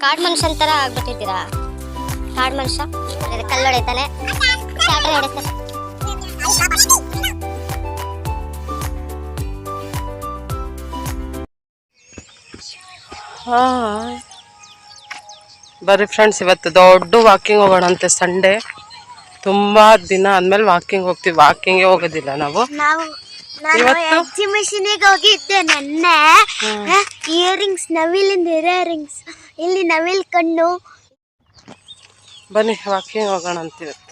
ಕಾಡ್ ಮನುಷ್ಯನ ತರ ಆಗ್ಬಿಟ್ಟಿದ್ದೀರಾ? ಕಾಡ್ ಮನುಷ್ಯ? ಕಲ್ಲು ಹೊಡಿತಾನೆ ಶಾಟ್ರೆ ಹೊಡಿತಾನೆ ಬರ್ರಿ ಫ್ರೆಂಡ್ಸ್ ಇವತ್ತು ದೊಡ್ಡ ವಾಕಿಂಗ್ ಹೋಗೋಣ ಅಂತೆ ಸಂಡೇ ತುಂಬಾ ದಿನ ಆದಮೇಲೆ ವಾಕಿಂಗ್ ಹೋಗ್ತೀವಿ. ವಾಕಿಂಗೇ ಹೋಗೋದಿಲ್ಲ ನಾವು ನಾನು? ಎಕ್ಸಿಬಿಷನಿಗೆ ಹೋಗಿದ್ದೆ ನೆನ್ನೆ. ಇಯರಿಂಗ್ಸ್ ನವಿಲಿಂದ ಇಯರಿಂಗ್ಸ್ ಇಲ್ಲಿ ನವಿಲ್ ಕಣ್ಣು. ಬನ್ನಿ ವಾಕಿಂಗ್ ಹೋಗೋಣ ಅಂತ ಇವತ್ತು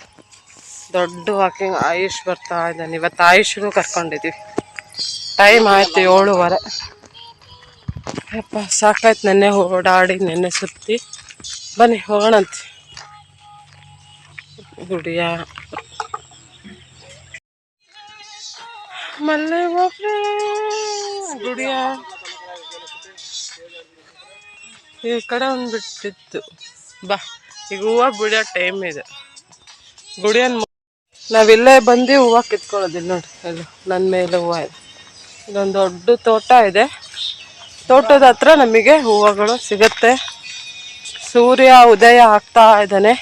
ದೊಡ್ಡ ವಾಕಿಂಗ್ ಆಯುಷ್ ಬರ್ತಾ ಇದ್ದಾನೆ. ಇವತ್ತು ಆಯುಷ್ಗೂ ಕರ್ಕೊಂಡಿದ್ವಿ. ಟೈಮ್ ಆಯಿತು ಏಳುವರೆ. ಯಪ್ಪ ಸಾಕಾಯ್ತು ನೆನ್ನೆ ಓಡಾಡಿ ನೆನ್ನೆ ಸುತ್ತಿ. ಬನ್ನಿ ಹೋಗೋಣಂತೆ ಗುಡಿಯ ಮಲ್ಲೆ ಬಾಪ್ರೆ ಗುಡಿಯ. ಈ ಕಡೆ ಒಂದು ಬಿಟ್ಟಿತ್ತು ಬಾ ಈಗ ಹೂವು ಬಿಡೋ ಟೈಮ್ ಇದೆ. ಗುಡಿಯನ್ ನಾವಿಲ್ಲೇ ಬಂದು ಹೂವು ಕಿತ್ಕೊಳ್ಳೋದಿಲ್ಲ ನೋಡಿ ಎಲ್ಲ ನನ್ನ ಮೇಲೆ ಹೂವು ಇದೆ. ಇದೊಂದು ದೊಡ್ಡ ತೋಟ ಇದೆ. ತೋಟದ ಹತ್ರ ನಮಗೆ ಹೂವುಗಳು ಸಿಗತ್ತೆ. ಸೂರ್ಯ ಉದಯ ಆಗ್ತಾ ಇದ್ದಾನೆ.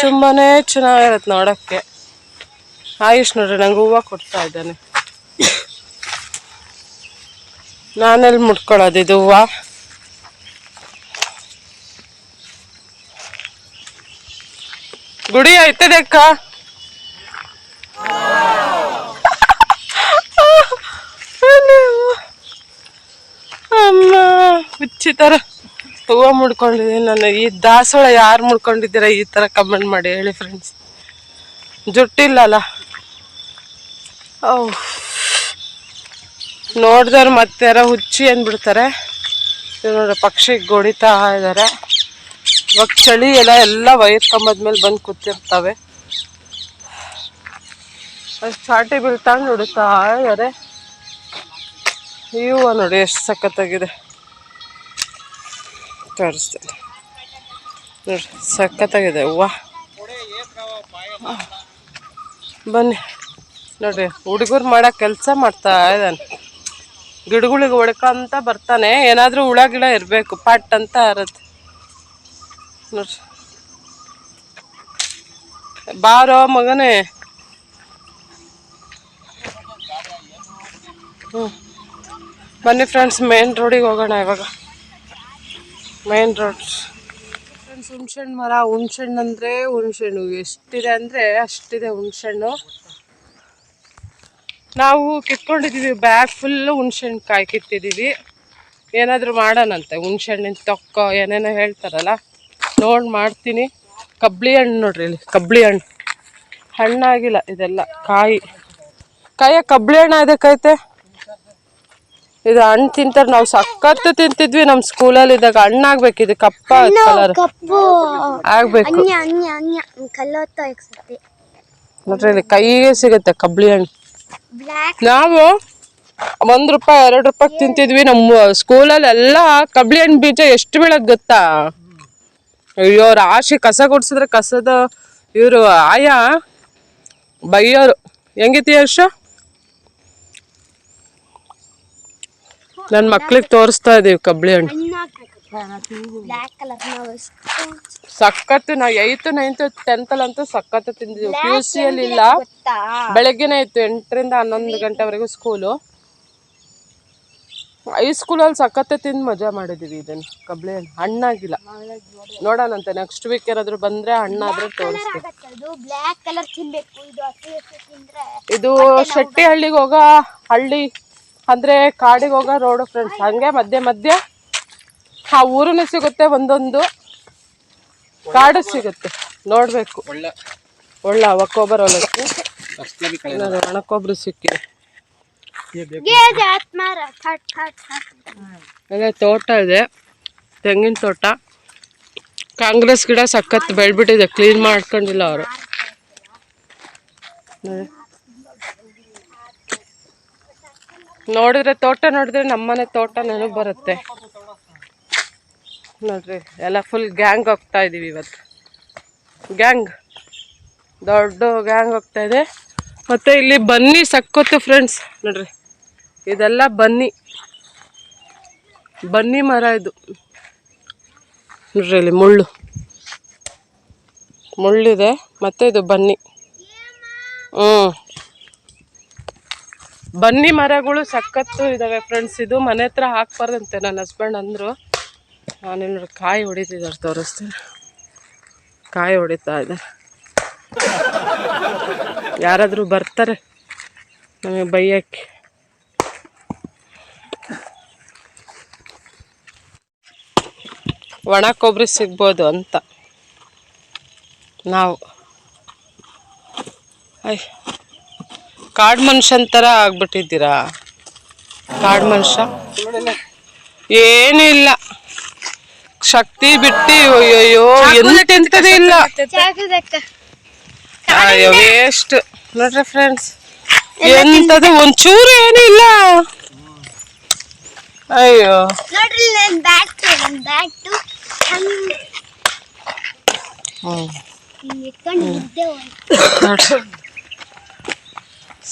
ತುಂಬಾ ಚೆನ್ನಾಗಿರುತ್ತೆ ನೋಡೋಕ್ಕೆ. ಆಯುಷ್ ನೋಡ್ರಿ, ನಂಗೆ ಹೂವು ಕೊಡ್ತಾ ಇದ್ದಾನೆ. ನಾನೆಲ್ಲಿ ಮುಟ್ಕೊಳ್ಳೋದು ಇದು ಹೂವು? ಗುಡಿ ಆಯ್ತದೆ ಅಕ್ಕ? ಅಮ್ಮ ಹುಚ್ಚಿ ಥರ ಹೂವು ಮುಡ್ಕೊಂಡಿದ್ದೀನಿ ನಾನು. ಈ ದಾಸವಾಳ ಯಾರು ಮುಡ್ಕೊಂಡಿದ್ದೀರಾ ಈ ಥರ ಕಮೆಂಟ್ ಮಾಡಿ ಹೇಳಿ ಫ್ರೆಂಡ್ಸ್ ಜುಟ್ಟಿಲ್ಲಲ್ಲ? ನೋಡಿದವ್ರು ಮತ್ತೆ ಯಾರೋ ಹುಚ್ಚಿ ಅಂದ್ಬಿಡ್ತಾರೆ. ನೋಡ್ರಿ ಪಕ್ಷಿ ಗೊಡಿತಾ ಇದ್ದಾರೆ ಇವಾಗ ಚಳಿ ಎಲ್ಲ ಎಲ್ಲ ವೈರ್ ಕಂಬದ ಬಂದು ಕೂತಿರ್ತವೆ. ಅದು ಚಾಟಿ ಬೀಳ್ತಾಂಡು ನೋಡುತ್ತಾ ಇದ್ದಾರೆ ಇವು ನೋಡಿ ಎಷ್ಟು ಸಖತ್ತಾಗಿದೆ. ತೋರಿಸ್ತೇನೆ. ನೋಡಿ ಸಖತ್ತಾಗಿದೆ ಹೂವ ಬನ್ನಿ. ನೋಡ್ರಿ, ಹುಡುಗರು ಮಾಡೋ ಕೆಲಸ ಮಾಡ್ತಾ ಇದ್ದಾನೆ ಗಿಡಗಳಿಗೆ ಹೊಡ್ಕೊಂತ ಬರ್ತಾನೆ, ಏನಾದರೂ ಹುಳ ಗಿಡ ಇರಬೇಕು, ಪಟ್ ಅಂತ ಇರತ್ತೆ ನೋಡ್ರಿ. ಬಾರೋ ಮಗನೇ. ಹ್ಞೂ ಬನ್ನಿ ಫ್ರೆಂಡ್ಸ್ ಮೇನ್ ರೋಡಿಗೆ ಹೋಗೋಣ ಇವಾಗ. ಮೇನ್ ರೋಡ್ ಫ್ರೆಂಡ್ಸ್ ಹುಣ್ಸೆಣ್ಣು ಮರ ಹುಣ್ಸೆಣ್ಣು ಅಂದರೆ ಹುಣ್ಸೆಣ್ಣು ಎಷ್ಟಿದೆ ಅಂದರೆ ಅಷ್ಟಿದೆ ಹುಣ್ಸೆಹಣ್ಣು. ನಾವು ಕಿತ್ಕೊಂಡಿದ್ದೀವಿ ಬ್ಯಾಗ್ ಫುಲ್ಲು ಹುಣ್ಸೆಹಣ್ಣು ಕಾಯಿ ಕಿತ್ತಿದ್ದೀವಿ. ಏನಾದರೂ ಮಾಡೋಣಂತೆ ಹುಣ್ಸೆಹಣ್ಣಿನ ತೊಕ್ಕ ಏನೇನೋ ಹೇಳ್ತಾರಲ್ಲ ನೋಡಿ ಮಾಡ್ತೀನಿ. ಕಬ್ಳಿ ಹಣ್ಣು ನೋಡ್ರಿ ಇಲ್ಲಿ ಕಬ್ಳಿ ಹಣ್ಣು. ಹಣ್ಣಾಗಿಲ್ಲ ಇದೆಲ್ಲ ಕಾಯಿ. ಕಾಯ ಕಬ್ಳಿ ಹಣ್ಣು ಅದಕ್ಕೈತೆ ಇದು ಹಣ್ಣು ತಿಂತಾರೆ ನಾವು ಸಖತ್ತು ತಿಂತಿದ್ವಿ ನಮ್ಮ ಸ್ಕೂಲಲ್ಲಿ ಇದ್ದಾಗ ಹಣ್ಣಾಗ್ಬೇಕು ಇದು ಕಪ್ಪ ಕಲರ್ ಆಗ್ಬೇಕು. ನೋಡ್ರಿ ಇಲ್ಲಿ ಕೈಗೆ ಸಿಗುತ್ತೆ ಕಬ್ಳಿ ಹಣ್ಣು. ನಾವು ಒಂದ್ ರೂಪಾಯಿ ಎರಡು ರೂಪಾಯಿ ತಿಂತಿದ್ವಿ. ನಮ್ಮ ಸ್ಕೂಲಲ್ಲಿ ಎಲ್ಲ ಕಬ್ಳಿ ಹಣ್ಣು ಬೀಜ ಎಷ್ಟು ಬೀಳದ್ ಗೊತ್ತಾ? ಅಯ್ಯೋ ರಾಶಿ ಕಸ ಗುಡ್ಸಿದ್ರೆ ಕಸದ ಇವರು ಆಯಾ. ಬೈಯೋರು. ಹೆಂಗಿತಿ ಯಶ ನನ್ನ ಮಕ್ಳಿಗೆ ತೋರಿಸ್ತಾ ಇದೀವಿ ಕಬ್ಳಿ ಹಣ್ಣು. ಕಲರ್ ನಾವು ಏಯ್ತು ನೈನ್ತ್ ಟೆಂತಲ್ಲಂತೂ ಸಖತ್ತು ತಿಂದಿದ್ವಿ. ಪಿ ಯು ಸಿಯಲ್ಲಿ ಇಲ್ಲ. ಬೆಳಗ್ಗೆನೆ ಇತ್ತು ಎಂಟರಿಂದ ಹನ್ನೊಂದು ಗಂಟೆವರೆಗೂ ಸ್ಕೂಲು ಹೈಸ್ಕೂಲಲ್ಲಿ ಸ್ಕೂಲಲ್ಲಿ ಸಖತ್ತೆ ತಿಂದು ಮಜಾ ಮಾಡಿದೀವಿ ಇದನ್ನು. ಕಬ್ಳೆ ಹಣ್ಣು. ಹಣ್ಣಾಗಿಲ್ಲ. ನೋಡೋಣಂತೆ ನೆಕ್ಸ್ಟ್ ವೀಕ್ ಏನಾದ್ರು ಬಂದ್ರೆ ಹಣ್ಣಾದ್ರೆ ತೋರಿಸ್ತೀವಿ ಇದು ಶೆಟ್ಟಿ ಹಳ್ಳಿಗೆ ಹೋಗೋ ಹಳ್ಳಿ. ಅಂದ್ರೆ ಕಾಡಿಗೆ ಹೋಗೋ ರೋಡು ಫ್ರೆಂಡ್ಸ್ ಹಂಗೆ ಮಧ್ಯೆ ಮಧ್ಯೆ ಆ ಊರು ಸಿಗುತ್ತೆ ಒಂದೊಂದು. ಕಾಡು ಸಿಗುತ್ತೆ. ನೋಡ್ಬೇಕು. ಒಳ್ಳೆ. ಒಕ್ಕೊಬ್ಬರ ಹೊಲಕ್ಕೆ ಒಣಕೊಬ್ರು ಸಿಕ್ಕಿದೆ. ಅದೇ ತೋಟ ಇದೆ. ತೆಂಗಿನ ತೋಟ. ಕಾಂಗ್ರೆಸ್ ಗಿಡ ಸಖತ್ ಬೆಳ್ಬಿಟ್ಟಿದೆ. ಕ್ಲೀನ್ ಮಾಡ್ಕೊಂಡಿಲ್ಲ ಅವರು. ನೋಡಿದ್ರೆ ತೋಟ ನೋಡಿದ್ರೆ ನಮ್ಮನೆ ತೋಟ ನೆನಪು ಬರುತ್ತೆ. ನೋಡ್ರಿ, ಎಲ್ಲ ಫುಲ್ ಗ್ಯಾಂಗ್ ಹೋಗ್ತಾ ಇದೀವಿ ಇವತ್ತು. ಗ್ಯಾಂಗ್ ದೊಡ್ಡ ಗ್ಯಾಂಗ್ ಹೋಗ್ತಾ ಇದೆ. ಮತ್ತೆ ಇಲ್ಲಿ ಬನ್ನಿ ಸಕ್ಕತ್ತು ಫ್ರೆಂಡ್ಸ್ ನೋಡ್ರಿ, ಇದೆಲ್ಲ ಬನ್ನಿ. ಬನ್ನಿ ಮರ ಇದು. ನೋಡ್ರಿ ಇಲ್ಲಿ ಮುಳ್ಳು. ಮುಳ್ಳಿದೆ, ಮತ್ತೆ ಇದು ಬನ್ನಿ. ಹ್ಞೂ ಬನ್ನಿ ಮರಗಳು ಸಕ್ಕತ್ತು ಇದಾವೆ ಫ್ರೆಂಡ್ಸ್ ಇದು ಮನೆ ಹತ್ರ ಹಾಕ್ಬಾರ್ದಂತೆ ನನ್ನ ಹಸ್ಬೆಂಡ್ ಅಂದರು. ನಾನು ನೋಡಿ ಕಾಯಿ ಹೊಡಿತಿದ್ದಾರೆ, ತೋರಿಸ್ತೀನಿ. ಕಾಯಿ ಹೊಡಿತಾ ಇದ್ದಾರೆ. ಯಾರಾದರೂ ಬರ್ತಾರೆ ನಮಗೆ ಬೈಯಕ್ಕೆ. ಒಣ ಕೊಬ್ಬರಿ ಸಿಗ್ಬೋದು ಅಂತ. ನಾವು. ಐ, ಕಾಡು ಮನುಷ್ಯನ ಥರ ಆಗ್ಬಿಟ್ಟಿದ್ದೀರಾ? ಕಾಡು ಮನುಷ್ಯ? ಏನಿಲ್ಲ. ಶಕ್ತಿ ಬಿಟ್ಟು ಅಯ್ಯೋ ಎಂತೆಂತದೇ ಇಲ್ಲ. ಅಯ್ಯೋ ವೇಸ್ಟ್ ನೋಡ್ರಿ ಫ್ರೆಂಡ್ಸ್ ಎಂತದು ಒಂಚೂರು ಅಯ್ಯೋ. ಇಟ್ಕೊಂಡು ಇದ್ದೆ ನೋಡ್ರಿ.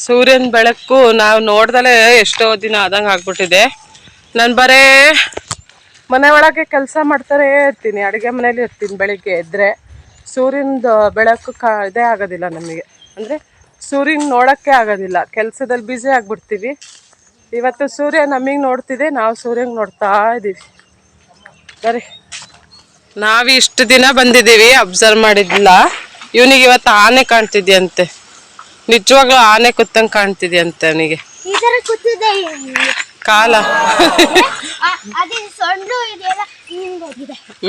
ಸೂರ್ಯನ ಬೆಳಕು ನಾವು ನೋಡ್ದಲೇ ಎಷ್ಟೋ ದಿನ ಆದಂಗೆ ಆಗ್ಬಿಟ್ಟಿದೆ. ನಾನು ಬರೇ ಮನೆ ಒಳಗೆ ಕೆಲಸ ಮಾಡ್ತಾರೆ ಇರ್ತೀನಿ ಅಡುಗೆ ಮನೇಲಿ ಇರ್ತೀನಿ ಬೆಳಿಗ್ಗೆ ಎದ್ದರೆ ಸೂರ್ಯನದು ಬೆಳಕು ಕಾ ಇದೇ ಆಗೋದಿಲ್ಲ ನಮಗೆ. ಅಂದರೆ ಸೂರ್ಯನ ನೋಡೋಕ್ಕೆ ಆಗೋದಿಲ್ಲ ಕೆಲಸದಲ್ಲಿ ಬ್ಯುಸಿ ಆಗಿಬಿಡ್ತೀವಿ. ಇವತ್ತು ಸೂರ್ಯ ನಮಗೆ ನೋಡ್ತಿದೆ ನಾವು ಸೂರ್ಯಂಗೆ ನೋಡ್ತಾ ಇದ್ದೀವಿ ಸರಿ. ನಾವು ಇಷ್ಟು ದಿನ ಬಂದಿದ್ದೀವಿ ಅಬ್ಸರ್ವ್ ಮಾಡಿದ್ದಿಲ್ಲ. ಇವನಿಗೆ ಇವತ್ತು ಆನೆ ಕಾಣ್ತಿದ್ಯಂತೆ. ನಿಜವಾಗ್ಲೂ ಆನೆ ಕುತ್ತಂಗೆ ಕಾಣ್ತಿದ್ಯಂತೆ ಅವನಿಗೆ. ಕಾಲ.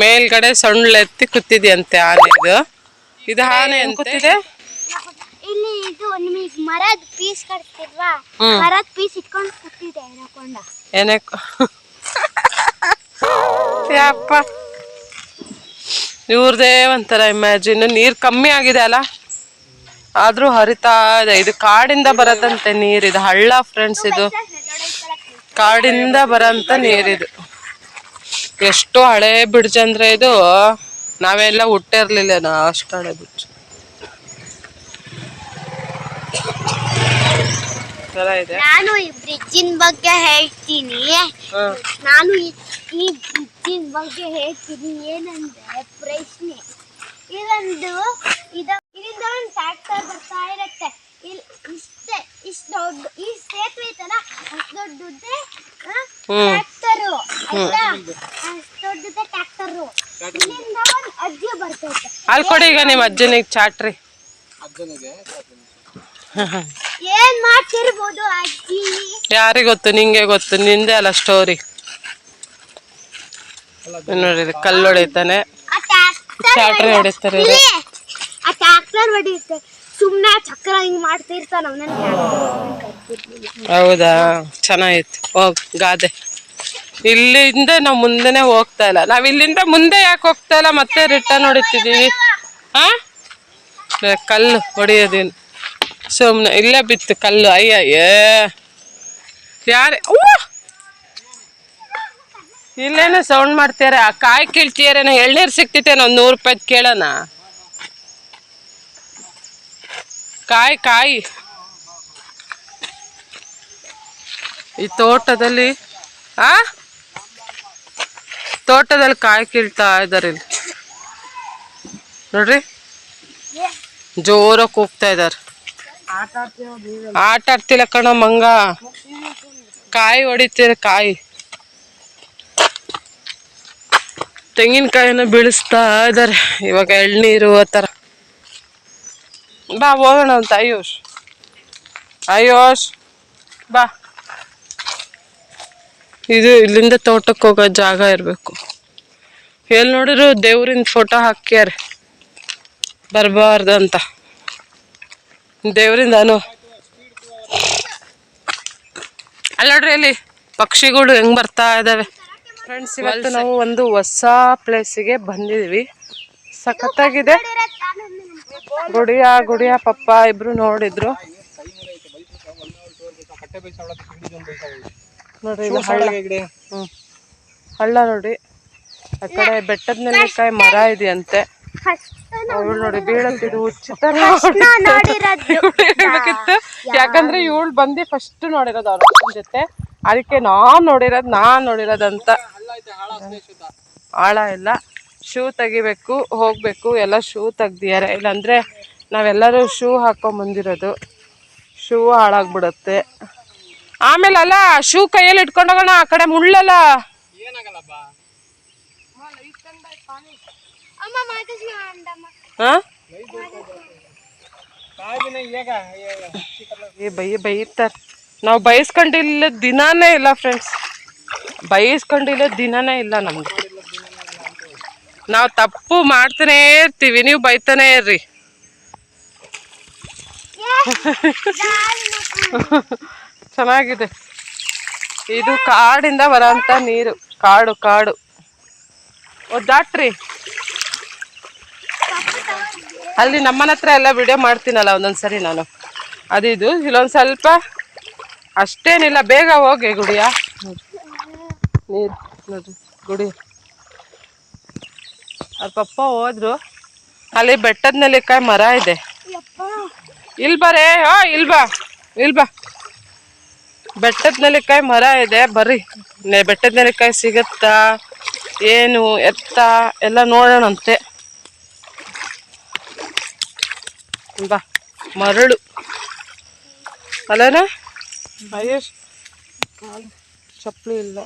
ಮೇಲ್ಗಡೆ ಸೊಂಡ್ಲೆತ್ತಿ ಕೂತಿದ್ಯಂತೆ ಆನೆ ಇದು. ಇದು ಆನೆ ಅಂತಿದೆ ಇಲ್ಲಿ ಇದು ನಿಮಗೆ ಮರದ ಪೀಸ್ ಕಟ್ತಿಲ್ವಾ? ಮರದ ಪೀಸ್ ಇಟ್ಕೊಂಡು ಕೂತಿದೆ ಎನಕೊಂಡ ಏನೇ ಯಪ್ಪ. ಇವ್ರದೇ ಒಂಥರ ಇಮ್ಯಾಜಿನ್ ನೀರು ಕಮ್ಮಿ ಆಗಿದೆ ಅಲ್ಲ? ಆದ್ರೂ ಹರಿತಾ ಇದೆ. ಇದು ಕಾಡಿಂದ ಬರದಂತೆ ನೀರು. ಇದು ಹಳ್ಳ ಫ್ರೆಂಡ್ಸ್ ಇದು. ಕಾಡಿಂದ ಬರೋಂಥ ನೀರಿದು. ಎಷ್ಟು ಹಳೆ ಬ್ರಿಡ್ಜ್ ಅಂದ್ರೆ ಇದು ನಾವೆಲ್ಲ ಹುಟ್ಟಿರ್ಲಿಲ್ಲ ಅಷ್ಟು ಹಳೆ ಬ್ರಿಡ್ಜ್. ನಾನು ಈ ಬ್ರಿಡ್ಜಿನ ಬಗ್ಗೆ ಹೇಳ್ತೀನಿ. ನಾನು ಈ ಬ್ರಿಡ್ಜಿನ ಬಗ್ಗೆ ಹೇಳ್ತೀನಿ ಏನಂದ್ರೆ ಪ್ರಶ್ನೆ. ಇದೊಂದು ಇದ ಇದರಿಂದ ಒಂದು ಟ್ರ್ಯಾಕ್ಟರ್ ಬರ್ತಾ ಇರುತ್ತೆ. ದೊಡ್ಡ ಈ ಸೇತುವೆ ಐತಲ್ಲ ಅಷ್ಟು ದೊಡ್ಡದೇ. ಟ್ರ್ಯಾಕ್ಟರು ಆಯ್ತಾ? ಅಷ್ಟು ದೊಡ್ಡದೇ ಟ್ರ್ಯಾಕ್ಟರು ಇಲ್ಲಿಂದ ಒಂದು ಅಜ್ಜಿ ಬರ್ತೈತೆ ಅಲ್ಲಿ ಕೊಡಿ ಈಗ ನಿಮ್ಮ ಅಜ್ಜನಿಗೆ ಚಾಟ್ರಿ. ಏನ್ ಮಾಡ್ತಿರ್ಬೋದು ಅಜ್ಜಿ? ಯಾರಿಗೆ ಗೊತ್ತು ನಿಂಗೆ ಗೊತ್ತು ನಿಂದೆ ಅಲ್ಲ ಸ್ಟೋರಿ ನೋಡಿ ಕಲ್ಲು ಹೊಡಿತಾನೆ ಟ್ರ್ಯಾಕ್ಟರ್ ಚಾಟ್ರಿ ಹೊಡಿತಾರೆ ಆ ಟ್ರ್ಯಾಕ್ಟರ್ ಹೊಡಿಯುತ್ತೆ. ಸುಮ್ನೆ ಚಕ್ರ ಹಿಂಗ್ ಮಾಡ್ತಿರ್ತಾನ ಹೌದಾ? ಚೆನ್ನಾಗಿತ್ತು ಹೋಗ್, ಗಾದೆ. ಇಲ್ಲಿಂದ ನಾವು ಮುಂದೆನೆ ಹೋಗ್ತಾ ಇಲ್ಲ. ನಾವ್ ಇಲ್ಲಿಂದ ಮುಂದೆ ಯಾಕೆ ಹೋಗ್ತಾ ಇಲ್ಲ? ಮತ್ತೆ ರಿಟರ್ನ್ ಹೊಡಿತಿದೀವಿ. ಹಾ ಕಲ್ಲು ಹೊಡಿಯೋದೇನು? ಸುಮ್ಮನೆ ಇಲ್ಲೇ ಬಿತ್ತು ಕಲ್ಲು. ಅಯ್ಯಯ್ಯ. ಯಾರೇ ಇಲ್ಲೇನೋ ಸೌಂಡ್ ಮಾಡ್ತಾರೆ ಆ ಕಾಯಿ ಕೀಳ್ತೀಯಾರೇನೋ ಎಳ್ನೀರು ಸಿಕ್ತಿತ್ತೇನೋ ಒಂದು ನೂರು ರೂಪಾಯ್ದು ಕೇಳೋಣ. ಕಾಯಿ ಕಾಯಿ. ಈ ತೋಟದಲ್ಲಿ, ಆ? ತೋಟದಲ್ಲಿ ಕಾಯಿ ಕೀಳ್ತಾ ಇದ್ದಾರೆ ಇಲ್ಲಿ. ನೋಡ್ರಿ. ಜೋರಾಗಿ ಕೂಗ್ತಾ ಇದ್ದಾರೆ. ಆಟ ಆಡ್ತಿಲ್ಲ ಕಣ ಮಂಗ. ಕಾಯಿ ಹೊಡಿತೀರ ಕಾಯಿ. ತೆಂಗಿನಕಾಯಿನ ಬೀಳಿಸ್ತಾ ಇದ್ದಾರೆ. ಇವಾಗ ಎಳ್ನೀರು ಆ ಥರ. ಬಾ ಹೋಗೋಣ ಅಂತ ಆಯುಷ್ ಆಯುಷ್ ಬಾ ಇದು ಇಲ್ಲಿಂದ ತೋಟಕ್ಕೆ ಹೋಗೋ ಜಾಗ ಇರಬೇಕು. ಎಲ್ಲಿ ನೋಡಿದ್ರು ದೇವ್ರಿಂದ ಫೋಟೋ ಹಾಕ್ಯಾರೆ. ಬರಬಾರ್ದು ಅಂತ. ದೇವ್ರಿಂದ ಅನು. ಅಲ್ಲಿ ನೋಡ್ರಿ ಇಲ್ಲಿ ಪಕ್ಷಿಗಳು ಹೆಂಗ್ ಬರ್ತಾ ಇದ್ದಾವೆ ಫ್ರೆಂಡ್ಸ್ ಇವತ್ತು ನಾವು ಒಂದು ಹೊಸ ಪ್ಲೇಸಿಗೆ ಬಂದಿದೀವಿ. ಸಖತ್ತಾಗಿದೆ. ಗುಡಿಯ ಗುಡಿಯ ಪಪ್ಪ ಇಬ್ರು ನೋಡಿದ್ರು. ನೋಡ್ರಿ ಇದು ಹಳ್ಳ. ಹ್ಮ್. ಹಳ್ಳ ನೋಡಿ ಆ ಕಡೆ ಬೆಟ್ಟದ ನೆಲ್ಲಿಕಾಯಿ ಮರ ಇದೆಯಂತೆ. ಅವಳು ನೋಡಿ ಬೀಳತ್ತಿದು ಉಚಿತ ಹೇಳ್ಬೇಕಿತ್ತು. ಯಾಕಂದ್ರೆ ಇವಳು ಬಂದು ಫಸ್ಟ್ ನೋಡಿರೋದು ಅವ್ರ ಜೊತೆ. ಅದಕ್ಕೆ ನಾನ್ ನೋಡಿರೋದ್ ನಾನ್ ನೋಡಿರೋದಂತ. ಆಳ ಇಲ್ಲ. ಶೂ ತೆಗಿಬೇಕು ಹೋಗಬೇಕು ಎಲ್ಲ ಶೂ ತೆಗ್ದಿದ್ದಾರೆ. ಇಲ್ಲಾಂದರೆ ನಾವೆಲ್ಲರೂ ಶೂ ಹಾಕ್ಕೊಂಡ್ ಬಂದಿರೋದು. ಶೂ ಹಾಳಾಗ್ಬಿಡುತ್ತೆ. ಆಮೇಲೆ ಅಲ್ಲ ಶೂ ಕೈಯಲ್ಲಿ ಇಟ್ಕೊಂಡು ಹೋಗೋಣ ಆ ಕಡೆ ಮುಳ್ಳಲ್ಲ. ಏ ಬೈ ಬೈತಾರೆ. ನಾವು ಬೈಸ್ಕೊಂಡಿಲ್ಲ ದಿನಾನೇ ಇಲ್ಲ ಫ್ರೆಂಡ್ಸ್ ಬೈಸ್ಕೊಂಡಿಲ್ಲ ದಿನಾನೇ ಇಲ್ಲ ನಮ್ದು ನಾವು ತಪ್ಪು ಮಾಡ್ತಾನೇ ಇರ್ತೀವಿ, ನೀವು ಬೈತಾನೆ ಇರ್ರಿ. ಚೆನ್ನಾಗಿದೆ. ಇದು ಕಾಡಿಂದ ಬರೋಂತ ನೀರು, ಕಾಡು ಕಾಡು. ಒದ್ದಾಟ್ರಿ. ಅಲ್ಲಿ ನಮ್ಮನ ಹತ್ರ ಎಲ್ಲ ವಿಡಿಯೋ ಮಾಡ್ತೀನಲ್ಲ ಒಂದೊಂದ್ಸರಿ ನಾನು. ಅದಿದು ಇಲ್ಲೊಂದು ಸ್ವಲ್ಪ ಅಷ್ಟೇನಿಲ್ಲ, ಬೇಗ ಹೋಗಿ ಗುಡಿಯ. ನೀರು, ನೋಡ್ರಿ, ಗುಡಿ. ಅವ್ರ ಪಪ್ಪ ಹೋದ್ರು. ಅಲ್ಲಿ ಬೆಟ್ಟದ ನೆಲ್ಲಿಕಾಯಿ ಮರ ಇದೆ. ಇಲ್ ಬರೇ ಹಾ ಇಲ್ ಬಾ ಇಲ್ ಬಾ. ಬೆಟ್ಟದ ನೆಲ್ಲಿಕಾಯಿ ಮರ ಇದೆ ಬರ್ರಿ. ಬೆಟ್ಟದ ನೆಲ್ಲಿಕಾಯಿ ಸಿಗುತ್ತಾ ಏನು ಎತ್ತ ಎಲ್ಲ ನೋಡೋಣಂತೆ. ಬಾ ಮರಳು. ಅಲ್ಲನ? ಕಾಲು ಚಪ್ಪಲಿ ಇಲ್ಲ.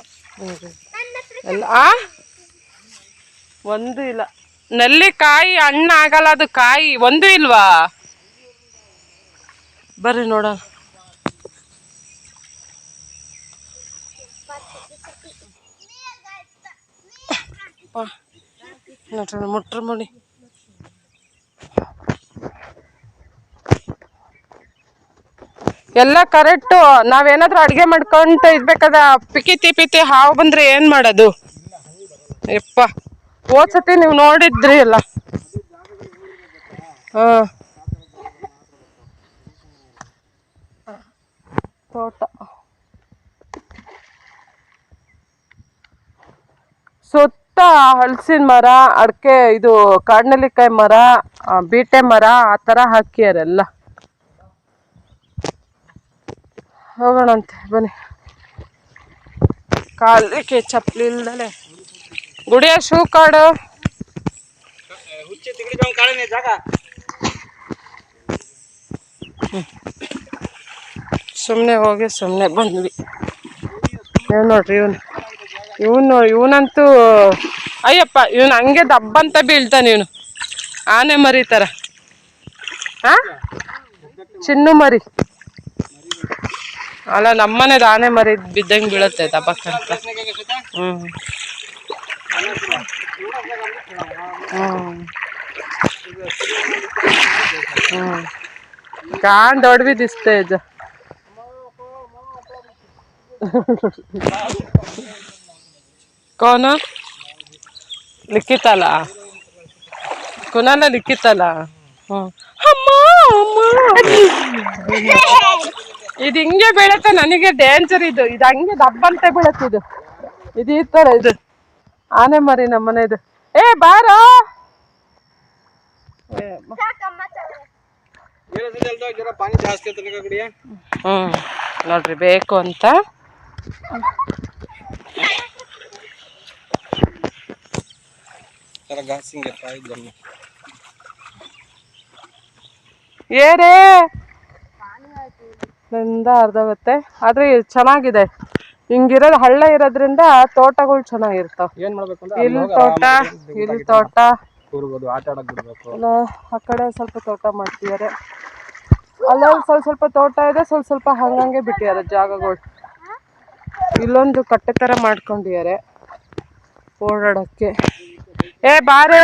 ಎಲ್ಲ ಆ? ಒಂದು ಇಲ್ಲ. ನೆಲ್ಲಿಕಾಯಿ ಹಣ್ಣು ಆಗಲ್ಲ ಅದು ಕಾಯಿ, ಒಂದು ಇಲ್ವಾ? ಬರ್ರಿ ನೋಡ್ರಿ, ಮುಟ್ರ ಮಣಿ ಎಲ್ಲ ಕರೆಕ್ಟು, ನಾವೇನಾದ್ರೂ ಅಡುಗೆ ಮಾಡ್ಕೊಂತ ಇದ್ಬೇಕಾದ ಪಿಕಿತಿ ಪಿತಿ ಹಾವು ಬಂದ್ರೆ ಏನು ಮಾಡೋದು? ಯಪ್ಪ. ಹೋದ್ಸತಿ ನೀವು ನೋಡಿದ್ರಿ ಎಲ್ಲ. ಹಾಂ. ತೋಟ. ಸುತ್ತ ಹಲಸಿನ ಮರ, ಅಡಿಕೆ, ಇದು ಕಾಡ್ನಲ್ಲಿಕಾಯಿ ಮರ ಬೀಟೆ ಮರ, ಆ ಥರ ಹಾಕ್ಯಾರೆಲ್ಲ. ಹೋಗೋಣಂತೆ, ಬನ್ನಿ. ಕಾಲಿಗೆ ಚಪ್ಪಲಿ ಇಲ್ದಲೆ. ಗುಡಿಯ ಶೂ ಕಾಡು. ಸುಮ್ಮನೆ ಹೋಗಿ ಸುಮ್ಮನೆ ಬಂದ್ವಿ. ನೋಡ್ರಿ ಇವನು? ಇವನು ಇವನಂತೂ ಅಯ್ಯಪ್ಪ ಇವನು ಹಂಗೆ ದಬ್ಬಂತ ಬೀಳ್ತಾನೆ ಇವನು. ಆನೆ ಮರಿ ಥರ ಹಾ ಚಿನ್ನು ಮರಿ. ಅಲ್ಲ ನಮ್ಮನೆದು ಆನೆ ಮರಿ ಬಿದ್ದಂಗೆ ಬೀಳುತ್ತೆ ದಬ್ಬಕ್ಕಂತ. ಹ್ಞೂ ಕಾಣ್ ದೊಡ್ಡ ಬಿದ್ದ ಸ್ಟೇಜ್ ಕೋನ? ಲಿಖಿತಲ್ಲ ಕುನಲ ಲಿಖಿತಲ್ಲ ಅಮ್ಮ ಇದು ಹಿಂಗೆ ಬೀಳತ್ತೆ, ನನಗೆ ಡೇಂಜರ್ ಇದು. ಇದು ಹಂಗೆ ದಬ್ಬಂತೆ ಬೀಳತ್ತೆ ಇದು. ಇದು ಈ ತರ ಇದು. ಆನೆ ಮರಿ ನಮ್ಮನೆ ಮನೆದು ಏ ಬಾರ. ಹ್ಞೂ ನೋಡ್ರಿ ಬೇಕು ಅಂತ. ಏರೇ ನಂದ ಅರ್ಧ ಆಗುತ್ತೆ. ಆದ್ರೆ ಚೆನ್ನಾಗಿದೆ. ಹಿಂಗಿರೋದು ಹಳ್ಳ ಇರೋದ್ರಿಂದ ತೋಟಗಳು ಚೆನ್ನಾಗಿರ್ತಾವ. ಏನ್ ಮಾಡ್ಬೇಕು ಅಂದ್ರೆ ಇಲ್ಲಿ ತೋಟ ಇಲ್ಲಿ ತೋಟ. ಕೂರ್ಬೋದು ಆಟ ಆಡಕ್ ಬಿಡ್ಬೇಕು. ಎಲ್ಲ ಆ ಕಡೆ ಸ್ವಲ್ಪ ತೋಟ ಮಾಡ್ತಿದ್ದಾರೆ ಅಲ್ಲೊಂದು ಸ್ವಲ್ಪ ಸ್ವಲ್ಪ ತೋಟ ಇದೆ ಸ್ವಲ್ಪ ಸ್ವಲ್ಪ ಹಂಗಂಗೆ ಬಿಟ್ಟಿದ್ದಾರೆ ಜಾಗಗಳು. ಇಲ್ಲೊಂದು ಕಟ್ಟೆ ಥರ ಮಾಡ್ಕೊಂಡಿದ್ದಾರೆ ಓಡಾಡಕ್ಕೆ. ಏ ಬಾರೆ.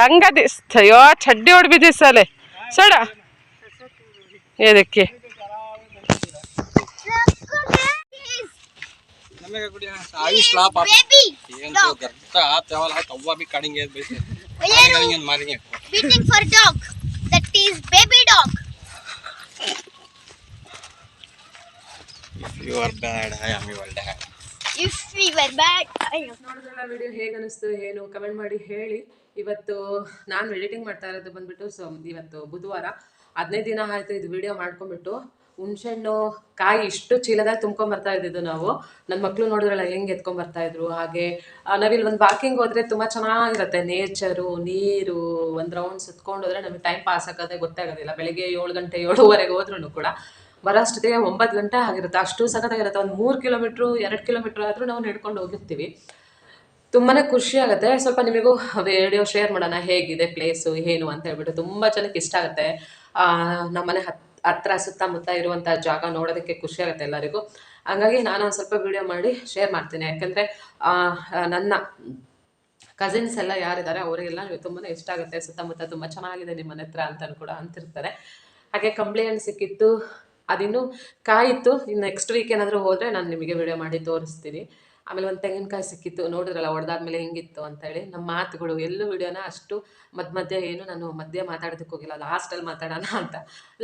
ಲಂಗ ದಿಸ್ ಅಯ್ಯೋ ಚಡ್ಡಿ ಹೊಡ್ಬಿದ್ದಿಸಲೆ ಸಡ. ಏದಕ್ಕೆ ಆದ್ಮ್ಯಾಗ ಕುಡಿ for dog that baby dog you are I if video ಏನು ಕಮೆಂಟ್ ಮಾಡಿ ಹೇಳಿ. ಇವತ್ತು ನಾನು ಎಡಿಟಿಂಗ್ ಮಾಡ್ತಾ ಇರೋದು ಬಂದ್ಬಿಟ್ಟು ಸೊ ಇವತ್ತು ಬುಧವಾರ. ಹದಿನೈದು ದಿನ ಆಯ್ತು ಇದು ವಿಡಿಯೋ ಮಾಡ್ಕೊಂಡ್ಬಿಟ್ಟು. ಹುಣ್ಸೆಹಣ್ಣು ಕಾಯಿ ಇಷ್ಟು ಚೀಲದಾಗ ತುಂಬ್ಕೊಂಡ್ ಬರ್ತಾ ಇದ್ದಿದ್ದು ನಾವು. ನನ್ನ ಮಕ್ಕಳು ನೋಡಿದ್ರಲ್ಲ, ಹೆಂಗೆ ಎತ್ಕೊಂಡ್ ಬರ್ತಾ ಇದ್ರು, ಹಾಗೆ. ನಾವಿಲ್ಲಿ ಒಂದು ವಾಕಿಂಗ್ ಹೋದ್ರೆ ತುಂಬಾ ಚೆನ್ನಾಗಿರುತ್ತೆ. ನೇಚರು ನೀರು, ಒಂದು ರೌಂಡ್ ಸುತ್ಕೊಂಡು ಹೋದ್ರೆ ನಮಗೆ ಟೈಮ್ ಪಾಸ್ ಆಗೋದೇ ಗೊತ್ತಾಗೋದಿಲ್ಲ ಬೆಳಿಗ್ಗೆ ಏಳು ಗಂಟೆ, ಏಳುವರೆಗೆ ಹೋದ್ರೂ ಕೂಡ ಬರೋಷ್ಟೊತ್ತಿಗೆ ಒಂಬತ್ತು ಗಂಟೆ ಆಗಿರುತ್ತೆ. ಅಷ್ಟು ಸಖತ್ತಾಗಿರುತ್ತೆ. ಒಂದು ಮೂರು ಕಿಲೋಮೀಟ್ರು ಎರಡು ಕಿಲೋಮೀಟ್ರ್ ಆದರೂ ನಾವು ನಡ್ಕೊಂಡು ಹೋಗಿರ್ತೀವಿ. ತುಂಬಾನೇ ಖುಷಿ ಆಗುತ್ತೆ. ಸ್ವಲ್ಪ ನಿಮಗೂ ವಿಡಿಯೋ ಶೇರ್ ಮಾಡೋಣ. ಹೇಗಿದೆ ಪ್ಲೇಸು ಏನು ಅಂತ ಹೇಳ್ಬಿಟ್ಟು ತುಂಬ ಜನಕ್ಕೆ ಇಷ್ಟ ಆಗುತ್ತೆ. ನಮ್ಮನೆ ಹತ್ ಹತ್ರ ಸುತ್ತಮುತ್ತ ಇರುವಂಥ ಜಾಗ ನೋಡೋದಕ್ಕೆ ಖುಷಿ ಆಗುತ್ತೆ ಎಲ್ಲರಿಗೂ. ಹಂಗಾಗಿ ನಾನು ಒಂದು ಸ್ವಲ್ಪ ವಿಡಿಯೋ ಮಾಡಿ ಶೇರ್ ಮಾಡ್ತೀನಿ. ಯಾಕೆಂದರೆ ನನ್ನ ಕಸಿನ್ಸ್ ಎಲ್ಲ ಯಾರಿದ್ದಾರೆ, ಅವರಿಗೆಲ್ಲ ತುಂಬಾ ಇಷ್ಟ ಆಗುತ್ತೆ. ಸುತ್ತಮುತ್ತ ತುಂಬ ಚೆನ್ನಾಗಿದೆ ನಿಮ್ಮ ಹತ್ರ ಅಂತ ಕೂಡ ಅಂತಿರ್ತಾರೆ. ಹಾಗೆ ಕಂಪ್ಲೇಂಟ್ ಸಿಕ್ಕಿತ್ತು, ಅದಿನ್ನು ಕಾಯಿತ್ತು. ಇನ್ನು ನೆಕ್ಸ್ಟ್ ವೀಕ್ ಏನಾದರೂ ಹೋದರೆ ನಾನು ನಿಮಗೆ ವಿಡಿಯೋ ಮಾಡಿ ತೋರಿಸ್ತೀನಿ. ಆಮೇಲೆ ಒಂದು ತೆಂಗಿನಕಾಯಿ ಸಿಕ್ಕಿತ್ತು, ನೋಡಿದ್ರಲ್ಲ ಹೊಡೆದಾದ್ಮೇಲೆ ಹೆಂಗಿತ್ತು ಅಂತೇಳಿ. ನಮ್ಮ ಮಾತುಗಳು, ಎಲ್ಲೂ ವಿಡಿಯೋನ ಅಷ್ಟು ಮಧ್ಯ ಮಧ್ಯೆ ಏನು ನಾನು ಮಧ್ಯೆ ಮಾತಾಡೋದಕ್ಕೆ ಹೋಗಿಲ್ಲ ಲಾಸ್ಟಲ್ಲಿ ಮಾತಾಡೋಣ ಅಂತ.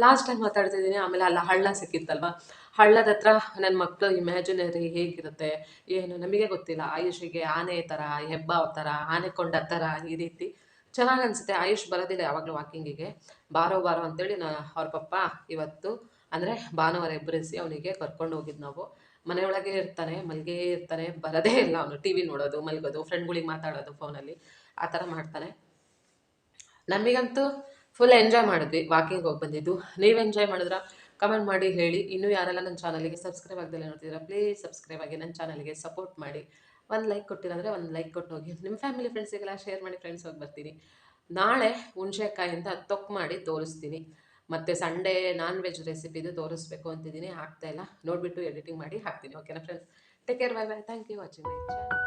ಲಾಸ್ಟಲ್ಲಿ ಮಾತಾಡ್ತಿದ್ದೀನಿ ಆಮೇಲೆ ಅಲ್ಲ ಹಳ್ಳ ಸಿಕ್ಕಿತ್ತಲ್ವ? ಹಳ್ಳದ ಹತ್ರ ನನ್ನ ಮಕ್ಕಳು ಇಮ್ಯಾಜಿನರಿ ಹೇಗಿರುತ್ತೆ, ಏನು ನಮಗೆ ಗೊತ್ತಿಲ್ಲ, ಆಯುಷಿಗೆ ಆನೆ ಥರ ಹೆಬ್ಬ ಥರ, ಆನೆಕೊಂಡ ಥರ ಈ ರೀತಿ. ಚೆನ್ನಾಗಿ ಅನಿಸುತ್ತೆ, ಆಯುಷ್ ಬರೋದಿಲ್ಲ ಯಾವಾಗಲೂ ವಾಕಿಂಗಿಗೆ ಬಾರೋ ಬಾರೋ ಅಂತೇಳಿ ನಾ ಅವ್ರ ಪಪ್ಪ ಇವತ್ತು ಅಂದರೆ ಭಾನುವಾರ ಎಬ್ಬರಿಸಿ ಅವನಿಗೆ ಕರ್ಕೊಂಡು ಹೋಗಿದ್ದು ನಾವು. ಮನೆಯೊಳಗೆ ಇರ್ತಾನೆ, ಮಲ್ಗೇ ಇರ್ತಾನೆ, ಬರದೇ ಇಲ್ಲ ಅವನು. ಟಿ ವಿ ನೋಡೋದು, ಮಲ್ಗೋದು ಫ್ರೆಂಡ್ಗಳಿಗೆ ಮಾತಾಡೋದು ಫೋನಲ್ಲಿ ಆ ಥರ ಮಾಡ್ತಾನೆ. ನಮಗಂತೂ ಫುಲ್ ಎಂಜಾಯ್ ಮಾಡಿದ್ವಿ. ವಾಕಿಂಗ್ ಹೋಗಿ ಬಂದಿದ್ದು. ನೀವು ಎಂಜಾಯ್ ಮಾಡಿದ್ರ? ಕಮೆಂಟ್ ಮಾಡಿ, ಹೇಳಿ. ಇನ್ನೂ ಯಾರೆಲ್ಲ ನನ್ನ ಚಾನಲ್ಗೆ ಸಬ್ಸ್ಕ್ರೈಬ್ ಆಗದೆ ನೋಡ್ತಿದ್ದೀರಾ ಪ್ಲೀಸ್ ಸಬ್ಸ್ಕ್ರೈಬ್ ಆಗಿ ನನ್ನ ಚಾನಲ್ಗೆ ಸಪೋರ್ಟ್ ಮಾಡಿ. ಒಂದು ಲೈಕ್ ಕೊಟ್ಟಿರಂದರೆ ಒಂದು ಲೈಕ್ ಕೊಟ್ಟು ಹೋಗಿ. ನಿಮ್ಮ ಫ್ಯಾಮಿಲಿ ಫ್ರೆಂಡ್ಸಿಗೆಲ್ಲ ಶೇರ್ ಮಾಡಿ ಫ್ರೆಂಡ್ಸ್ ಹೋಗಿ ಬರ್ತೀನಿ. ನಾಳೆ ಹುಣಸೆಕಾಯಿಂದ ತೊಕ್ ಮಾಡಿ ತೋರಿಸ್ತೀನಿ. ಮತ್ತು ಸಂಡೇ ನಾನ್ ವೆಜ್ ರೆಸಿಪಿದು ತೋರಿಸ್ಬೇಕು ಅಂತಿದ್ದೀನಿ. ಹಾಕ್ತಾ ಇಲ್ಲ. ನೋಡಿಬಿಟ್ಟು ಎಡಿಟಿಂಗ್ ಮಾಡಿ ಹಾಕ್ತೀನಿ. ಓಕೆನಾ friends take care bye bye thank you watching my channel